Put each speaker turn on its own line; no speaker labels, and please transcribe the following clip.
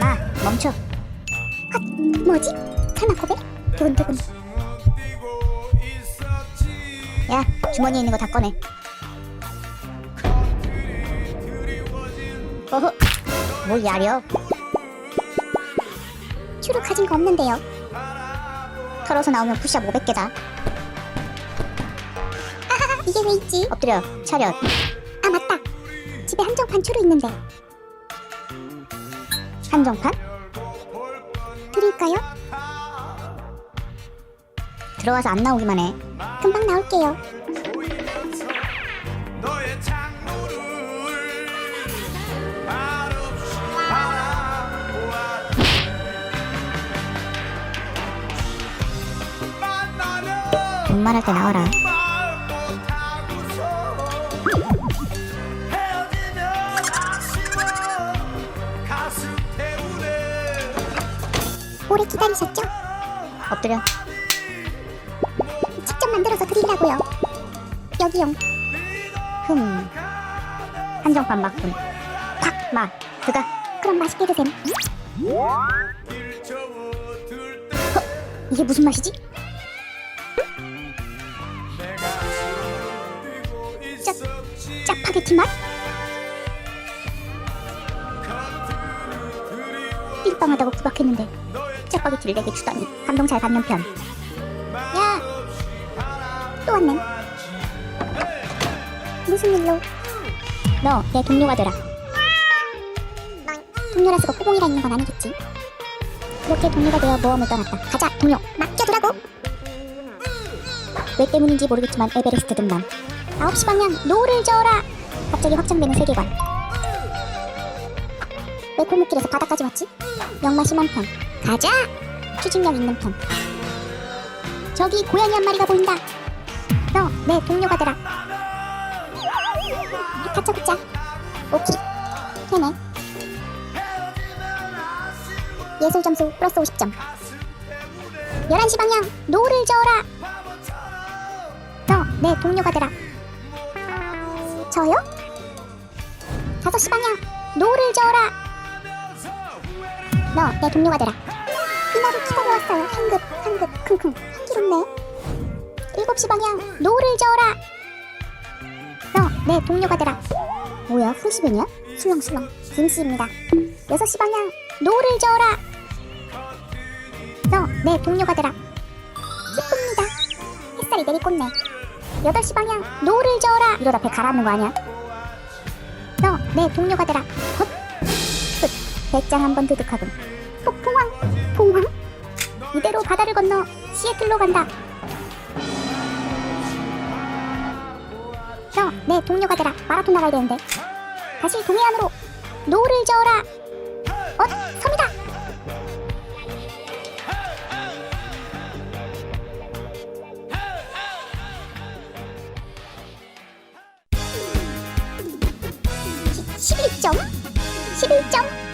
마 멈춰. 헛 뭐지? 설마 고백? 두근두근. 야 주머니에 있는 거 다 꺼내. 어허. 뭘 야려? 추루 가진 거 없는데요. 털어서 나오면 푸시업 500개다. 아하하 이게 왜 있지? 엎드려. 차렷. 아 집에 한정판 추루 있는데 한정판? 드릴까요? 들어와서 안 나오기만 해 금방 나올게요
만나면
분말할 때 나와라 오래 기다리셨죠? 엎드려. 직접 만들어서 드리려고요. 여기용 흠. 한정판 맞군 팍마. 그가 그럼 맛있게 드셈.
길 접어들 때
이게 무슨 맛이지?
있었지
짜파게티 맛? 삘빵하다고 구박했는데 짜파게티를 내게 주다니 감동 잘 받는 편. 야! 또 왔네. 무슨 일로? 너 내 동료가 되라. 동료라서 호봉이라 있는 건 아니겠지? 그렇게 동료가 되어 모험을 떠났다. 가자 동료 맡겨두라고! 왜 때문인지 모르겠지만 에베레스트 등반 9시 방향 노를 저어라! 갑자기 확장되는 세계관. 왜 골목길에서 바다까지 왔지? 역마 심한 편 가자! 추진력 있는 편. 저기 고양이 한 마리가 보인다. 너 내 동료가 되라. 다짜고짜 오키 걔네 예술 점수 플러스 50점. 11시 방향 노를 저어라. 너 내 동료가 되라. 저요? 5시 방향 노를 저어라. 너 내 동료가 되라 이날을 기다려왔어요. 한급 한급 킁킁 향기롭네. 7시 방향 노를 저어라. 너 내 동료가 되라. 뭐야 풀시벤이야? 술렁술렁. 김씨입니다. 6시 방향 노를 저어라. 너 내 동료가 되라. 기쁩니다. 햇살이 내리꽂네. 8시 방향 노를 저어라. 이러다 배 가라앉는 거 아니야? 너 내 동료가 되라. 헛! 훗! 배짱 한번 드득하군. 폭풍왕 봉황 이대로 바다를 건너 시애틀로 간다. 너내 동료가 되라. 마라톤 나가야 되는데. 다시 동해안으로 노를 저어라. 엇 섬이다. 시- 11점? 11점